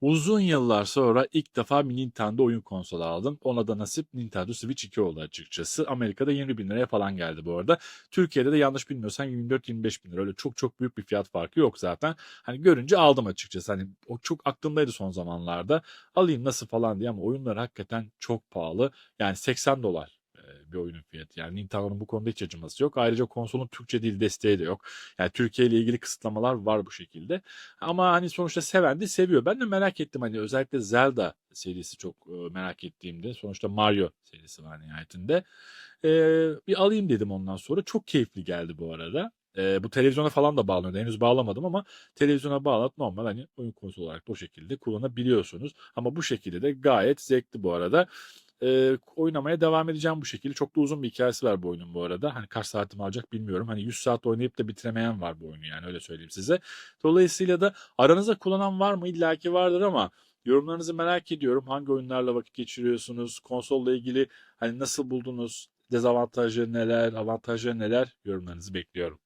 Uzun yıllar sonra ilk defa bir Nintendo oyun konsolu aldım. Ona da nasip Nintendo Switch 2 oldu açıkçası. Amerika'da 20 bin liraya falan geldi bu arada. Türkiye'de de yanlış bilmiyorsam 24-25 bin lira. Öyle çok çok büyük bir fiyat farkı yok zaten. Hani görünce aldım açıkçası. Hani o çok aklımdaydı son zamanlarda. Alayım nasıl falan diye ama oyunlar hakikaten çok pahalı. Yani 80 dolar bir oyunun fiyatı. Yani Nintendo'nun bu konuda hiç acıması yok. Ayrıca konsolun Türkçe dil desteği de yok. Yani Türkiye ile ilgili kısıtlamalar var bu şekilde. Ama hani sonuçta seven de seviyor. Ben de merak ettim hani özellikle Zelda serisi çok e, merak ettiğimde. Sonuçta Mario serisi var nihayetinde. E, bir alayım dedim ondan sonra. Çok keyifli geldi bu arada. E, bu televizyona falan da bağlanıyordu. Henüz bağlamadım ama televizyona bağlanıp normal hani oyun konsolu olarak o şekilde kullanabiliyorsunuz. Ama bu şekilde de gayet zevkli bu arada. E, oynamaya devam edeceğim bu şekilde. Çok da uzun bir hikayesi var bu oyunun bu arada. Hani kaç saatim alacak bilmiyorum. Hani 100 saat oynayıp da bitiremeyen var bu oyunu yani öyle söyleyeyim size. Dolayısıyla da aranızda kullanan var mı? İlla ki vardır ama yorumlarınızı merak ediyorum. Hangi oyunlarla vakit geçiriyorsunuz? Konsolla ilgili hani nasıl buldunuz? Dezavantajları neler, avantajları neler? Yorumlarınızı bekliyorum.